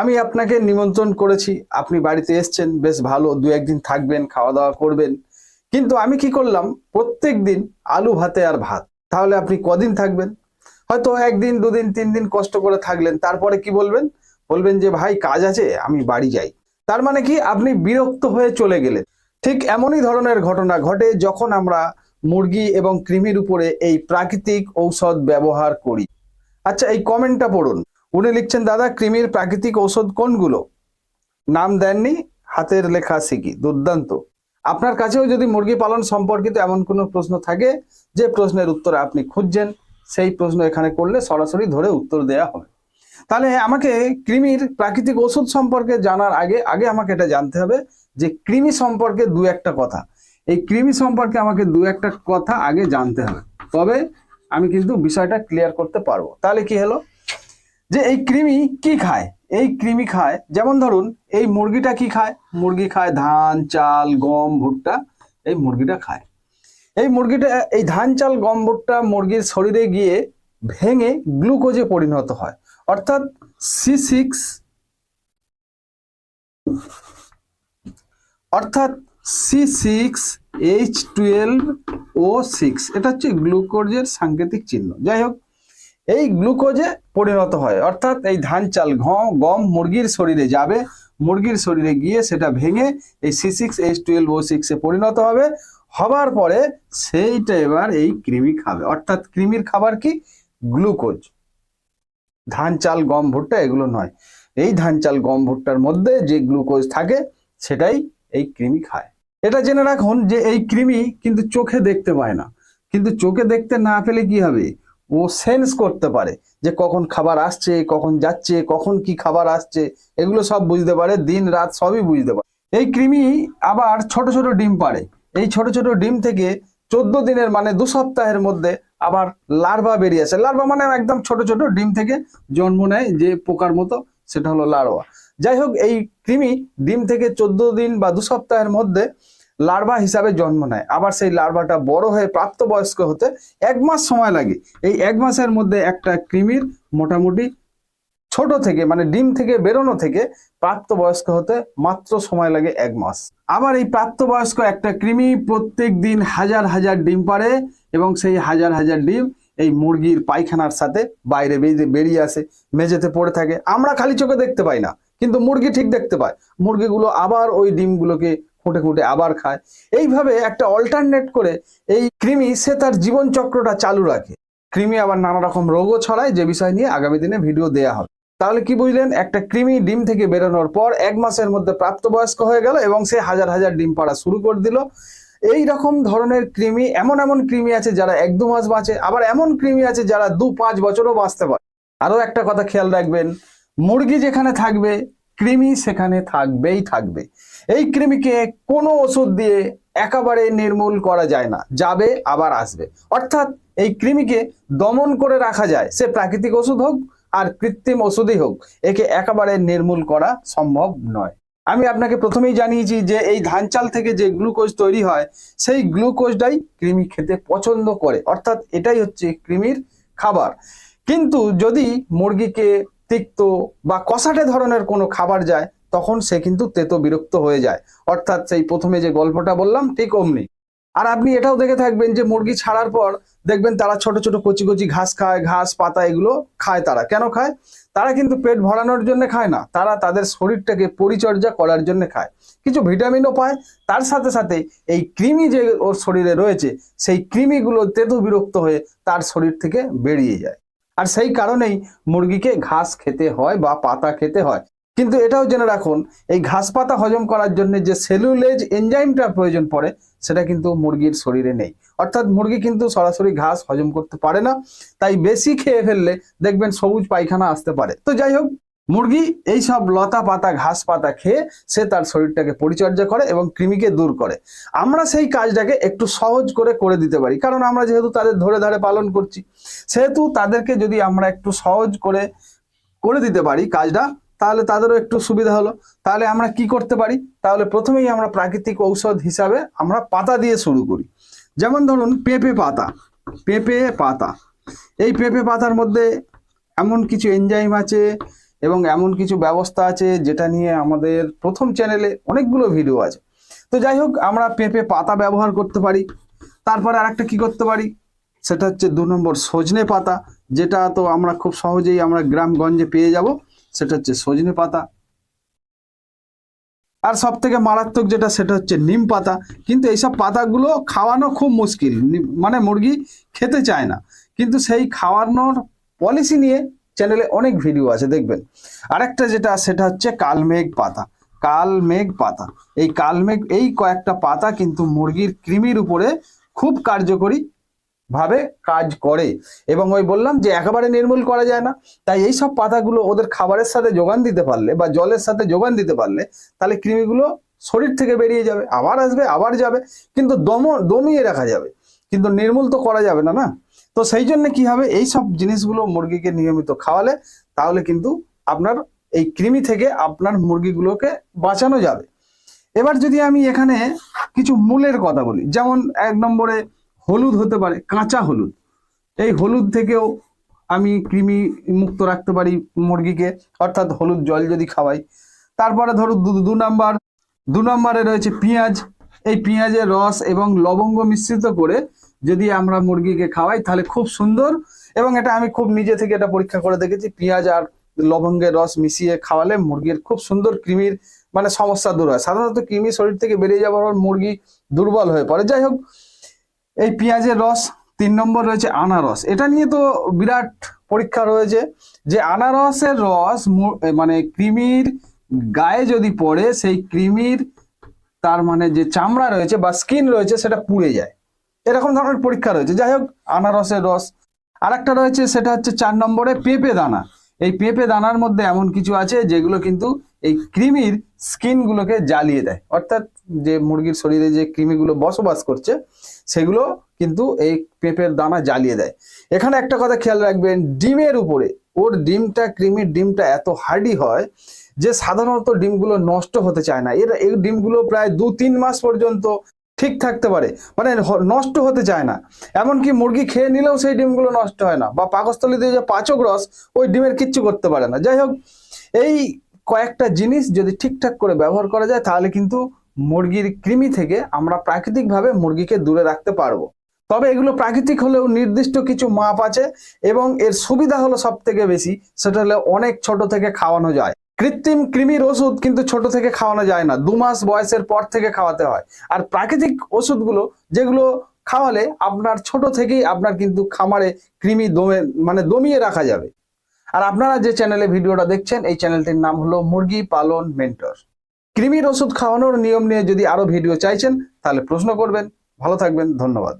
আমি আপনাকে নিমন্ত্রণ করেছি। আপনি বাড়িতে এসছেন, বেশ ভালো, দু একদিন থাকবেন খাওয়া দাওয়া করবেন। কিন্তু আমি কি করলাম? প্রত্যেক দিন আলু ভাতে আর ভাত। তাহলে আপনি কদিন থাকবেন? হয়তো একদিন, দুদিন তিন দিন কষ্ট করে থাকলেন। তারপরে কি বলবেন? বলবেন যে, ভাই, কাজ আছে, আমি বাড়ি যাই। তার মানে কি? আপনি বিরক্ত হয়ে চলে গেলেন। ঠিক এমনই ধরনের ঘটনা ঘটে যখন আমরা মুরগি এবং কৃমির উপরে এই প্রাকৃতিক ঔষধ ব্যবহার করি। আচ্ছা এই কমেন্টটা পড়ুন। উনি লিখছেন, দাদা, কৃমির প্রাকৃতিক ঔষধ কোনগুলো? নাম দেননি, হাতের লেখা শিখি দুর্দান্ত। আপনার কাছেও যদি মুরগি পালন সম্পর্কিত এমন কোনো প্রশ্ন থাকে, যে প্রশ্নের উত্তর আপনি খুঁজছেন, সেই প্রশ্ন এখানে করলে সরাসরি ধরে উত্তর দেওয়া হবে। তাহলে আমাকে কৃমির প্রাকৃতিক ওষুধ সম্পর্কে জানার আগে আগে আমাকে এটা জানতে হবে যে কৃমি সম্পর্কে দু একটা কথা। এই কৃমি সম্পর্কে আমাকে দু একটা কথা আগে জানতে হবে। তবে আমি কিন্তু বিষয়টা ক্লিয়ার করতে পারব। তাহলে কি হলো? যে এই কৃমি কি খায়? এই কৃমি খায়, যেমন ধরুন, এই মুরগিটা কি খায়? মুরগি খায় ধান, চাল, গম, ভুট্টা, এই মুরগিটা খায়। এই মুরগিটা, এই ধান, চাল, গম, ভুট্টা মুরগির শরীরে গিয়ে ভেঙে গ্লুকোজে পরিণত হয়। অর্থাৎ সি সিক্স অর্থাৎ C six H twelve O six এটা হচ্ছে গ্লুকোজের সাংকেতিক চিহ্ন। যাই হোক এই গ্লুকোজে পরিণত হয়। অর্থাৎ এই ধান চাল গম, মুরগির শরীরে যাবে। মুরগির শরীরে গিয়ে সেটা ভেঙে এই C six H twelve O সিক্সে পরিণত হবে। হবার পরে সেইটা এবার এই কৃমি খাবে। অর্থাৎ কৃমির খাবার কি? গ্লুকোজ। ধান চাল, গম, ভুট্টা এগুলো নয়। এই ধান চাল, গম, ভুট্টার মধ্যে যে গ্লুকোজ থাকে, সেটাই এই কৃমি খায়। এটা জেনে রাখুন যে এই কৃমি কিন্তু চোখে দেখতে পায় না। কিন্তু চোখে দেখতে না পেলে কি হবে? ও সেন্স করতে পারে যে কখন খাবার আসছে, কখন যাচ্ছে, কখন কি খাবার আসছে, এগুলো সব বুঝতে পারে, দিন রাত সবই বুঝতে পারে। এই কৃমি আবার ছোট ছোট ডিম পারে এই ছোট ছোট ডিম থেকে চোদ্দ দিনের মানে দু সপ্তাহের মধ্যে আবার লার্ভা বেরিয়ে আসে। লার্ভা মানে একদম ছোট ছোট ডিম থেকে জন্ম নেয় যে পোকার মতো, সেটা হলো লার্ভা। যাই হোক, এই কৃমি ডিম থেকে চোদ্দ দিন বা দু সপ্তাহের মধ্যে লার্ভা হিসাবে জন্ম নেয়। আবার সেই লার্ভাটা বড় হয়ে প্রাপ্তবয়স্ক হতে এক মাস সময় লাগে। এই এক মাসের মধ্যে একটা কৃমির মোটামুটি ছোট থেকে মানে ডিম থেকে বেরোনো থেকে প্রাপ্তবয়স্ক হতে মাত্র সময় লাগে এক মাস। আবার এই প্রাপ্তবয়স্ক একটা কৃমি প্রত্যেক দিন হাজার হাজার ডিম পারে এবং সেই হাজার হাজার ডিম এই মুরগির পায়খানার সাথে বাইরে বেরিয়ে আসে, মেঝেতে পড়ে থাকে। আমরা খালি চোখে দেখতে পাই না, কিন্তু মুরগি ঠিক দেখতে পায়। মুরগিগুলো আবার ওই ডিমগুলোকে খুঁটে খুঁটে আবার খায়। এইভাবে একটা অল্টারনেট করে এই কৃমি সে তার জীবন চক্রটা চালু রাখে। কৃমি আবার নানা রকম রোগও ছড়ায়, যে বিষয় নিয়ে আগামী দিনে ভিডিও দেয়া হবে। তাহলে কি বুঝলেন, একটা কৃমি ডিম থেকে বেরোনোর পর এক মাসের মধ্যে প্রাপ্তবয়স্ক হয়ে গেল এবং সে হাজার হাজার ডিম পাড়া শুরু করে দিল। এই রকম ধরনের কৃমি, এমন এমন কৃমি আছে যারা এক দু মাস বাঁচে, আবার এমন কৃমি আছে যারা দু পাঁচ বছরও বাঁচতে পারে। আরও একটা কথা খেয়াল রাখবেন, মুরগি যেখানে থাকবে কৃমি সেখানে থাকবেই থাকবে। এই কৃমিকে কোনো ওষুধ দিয়ে একেবারে নির্মূল করা যায় না, যাবে, আবার আসবে। অর্থাৎ এই কৃমিকে দমন করে রাখা যায়, সে প্রাকৃতিক ওষুধ হোক আর কৃত্রিম ওষুধই হোক, একে একেবারে নির্মূল করা সম্ভব নয়। আমি আপনাকে প্রথমেই জানিয়েছি যে এই ধান চাল থেকে যে গ্লুকোজ তৈরি হয়, সেই গ্লুকোজটাই কৃমি খেতে পছন্দ করে। অর্থাৎ এটাই হচ্ছে কৃমির খাবার। কিন্তু যদি মুরগিকে তিক্ত বা কষাটে ধরনের কোনো খাবার যায়, তখন সে কিন্তু তেতো বিরক্ত হয়ে যায়। অর্থাৎ সেই প্রথমে যে গল্পটা বললাম, ঠিক অমনি। আর আপনি এটাও দেখে থাকবেন যে মুরগি ছাড়ার পর দেখবেন তারা ছোট ছোট কচি কচি ঘাস খায়, ঘাস, পাতা এগুলো খায় তারা। কেন খায়? তারা কিন্তু পেট ভরানোর জন্য খায় না। তারা তাদের শরীরটাকে পরিচর্যা করার জন্য খায়। কিছু ভিটামিনও পায়। তার সাথে সাথে এই কৃমি যে ওর শরীরে রয়েছে, সেই কৃমিগুলো তেতো বিরক্ত হয়ে তার শরীর থেকে বেরিয়ে যায়। আর সেই কারণেই মুরগিকে ঘাস খেতে হয় বা পাতা খেতে হয়। কিন্তু এটাও জেনে রাখুন, এই ঘাস পাতা হজম করার জন্য যে সেলুলেজ এনজাইমটা প্রয়োজন পড়ে, সেটা কিন্তু মুরগির শরীরে নেই। অর্থাৎ মুরগি কিন্তু সরাসরি ঘাস হজম করতে পারে না, তাই বেশি খেয়ে ফেললে দেখবেন সবুজ পায়খানা আসতে পারে। তো যাই হোক মুরগি এই সব লতা পাতা, ঘাস পাতা খেয়ে সে তার শরীরটাকে পরিচর্যা করে এবং কৃমিকে দূর করে। আমরা সেই কাজটাকে একটু সহজ করে করে দিতে পারি, কারণ আমরা যেহেতু তাদের ধরে ধরে পালন করছি। সেহেতু তাদেরকে যদি আমরা একটু সহজ করে করে দিতে পারি কাজটা, তাহলে তাদেরও একটু সুবিধা হলো। তাহলে আমরা কি করতে পারি? তাহলে প্রথমেই আমরা প্রাকৃতিক ঔষধ হিসাবে আমরা পাতা দিয়ে শুরু করি। যেমন ধরুন পেঁপে পাতা পেঁপে পাতা। এই পেঁপে পাতার মধ্যে এমন কিছু এনজাইম আছে এবং এমন কিছু ব্যবস্থা আছে যেটা নিয়ে আমাদের প্রথম চ্যানেলে অনেকগুলো ভিডিও আছে। তো যাই হোক, আমরা পেঁপে পাতা ব্যবহার করতে পারি। তারপরে আরেকটা কি করতে পারি? সেটা হচ্ছে দু নম্বর সজনে পাতা, যেটা তো আমরা খুব সহজেই আমরা গ্রামগঞ্জে পেয়ে যাব। সেটা হচ্ছে সজনে পাতা। আর সব থেকে মারাত্মক যেটা, সেটা হচ্ছে নিম পাতা। কিন্তু এইসব পাতাগুলো খাওয়ানো খুব মুশকিল। মানে মুরগি খেতে চায় না। কিন্তু সেই খাওয়ানোর পলিসি নিয়ে চ্যানেলে অনেক ভিডিও আছে, দেখবেন। আরেকটা যেটা সেটা হচ্ছে কালমেঘ পাতা। কালমেঘ পাতা। এই কালমেঘ এই কয়েকটা পাতা কিন্তু মুরগির কৃমির উপরে খুব কার্যকরী ভাবে কাজ করে। এবং ওই বললাম যে, একেবারে নির্মূল করা যায় না। তাই এই সব পাতাগুলো ওদের খাবারের সাথে যোগান দিতে পারলে বা জলের সাথে যোগান দিতে পারলে, তাহলে কৃমিগুলো শরীর থেকে বেরিয়ে যাবে। আবার আসবে, আবার যাবে। কিন্তু দম দমিয়ে রাখা যাবে। কিন্তু নির্মূল তো করা যাবে না না? তো সেই জন্য কি হবে? এই সব জিনিসগুলো মুরগিকে নিয়মিত খাওয়ালে তাহলে কিন্তু আপনার এই কৃমি থেকে আপনার মুরগিগুলোকে বাঁচানো যাবে। এবার যদি আমি এখানে কিছু মূলের কথা বলি, যেমন এক নম্বরে হলুদ হতে পারে, কাঁচা হলুদ। এই হলুদ থেকেও আমি কৃমি মুক্ত রাখতে পারি মুরগিকে, অর্থাৎ হলুদ জল যদি খাওয়াই। তারপরে ধরো দু নাম্বার, দু নম্বরে রয়েছে পেঁয়াজ। এই পেঁয়াজের রস এবং লবঙ্গ মিশ্রিত করে যদি আমরা মুরগিকে খাওয়াই, তাহলে খুব সুন্দর। এবং এটা আমি খুব নিজে থেকে এটা পরীক্ষা করে দেখেছি, পেঁয়াজ আর লবঙ্গের রস মিশিয়ে খাওয়ালে মুরগির খুব সুন্দর কৃমির মানে সমস্যা দূর হয়। সাধারণত কৃমি শরীর থেকে বেরিয়ে যাওয়ার পর মুরগি দুর্বল হয়ে পড়ে। যাই হোক, এই পেঁয়াজের রস, তিন নম্বর রয়েছে আনারস। এটা নিয়ে তো বিরাট পরীক্ষা রয়েছে যে আনারসের রস মানে কৃমির গায়ে যদি পড়ে, সেই কৃমির তার মানে যে চামড়া রয়েছে বা স্কিন রয়েছে, সেটা পুড়ে যায়। এরকম ধরনের পরীক্ষা রয়েছে। যাই হোক, আনারসের রস। আর একটা রয়েছে, সেটা হচ্ছে চার নম্বরে পেঁপে দানা। এই পেঁপে দানার মধ্যে এমন কিছু আছে যেগুলো কিন্তু এই কৃমির স্কিনগুলোকে জ্বালিয়ে দেয়। অর্থাৎ যে মুরগির শরীরে যে কৃমিগুলো বসবাস করছে, সেগুলো কিন্তু এই পেঁপের দানা জ্বালিয়ে দেয়। এখানে একটা কথা খেয়াল রাখবেন, ডিমের উপরে, ওর ডিমটা, কৃমির ডিমটা এত হার্ডি হয় যে সাধারণত ডিমগুলো নষ্ট হতে চায় না। এর, এই ডিমগুলো প্রায় দু তিন মাস পর্যন্ত ঠিক থাকতে পারে। মানে নষ্ট হতে চায় না। এমনকি মুরগি খেয়ে নিলেও সেই ডিমগুলো নষ্ট হয় না। বা পাকস্থলী দিয়ে যে পাচক রস, ওই ডিমের কিচ্ছু করতে পারে না। যাই হোক, এই কয়েকটা জিনিস যদি ঠিকঠাক করে ব্যবহার করা যায়, তাহলে কিন্তু মুরগির কৃমি থেকে আমরা প্রাকৃতিকভাবে মুরগিকে দূরে রাখতে পারব। তবে এগুলো প্রাকৃতিক হলেও নির্দিষ্ট কিছু মাপ আছে এবং এর সুবিধা হলো সব থেকে বেশি, সেটা হলে অনেক ছোট থেকে খাওয়ানো যায়। কৃত্রিম কৃমির ওষুধ কিন্তু ছোট থেকে খাওয়ানো যায় না। দু মাস বয়সের পর থেকে খাওয়াতে হয়। আর প্রাকৃতিক ওষুধগুলো যেগুলো খাওয়ালে আপনার ছোট থেকেই আপনার কিন্তু খামারে কৃমি দমে মানে দমিয়ে রাখা যাবে। আর আপনারা যে চ্যানেলে ভিডিওটা দেখছেন, এই চ্যানেলটির নাম হলো মুরগি পালন মেন্টর কৃমির ওষুধ খাওয়ানোর নিয়ম নিয়ে যদি আরও ভিডিও চাইছেন, তাহলে প্রশ্ন করবেন। ভালো থাকবেন, ধন্যবাদ।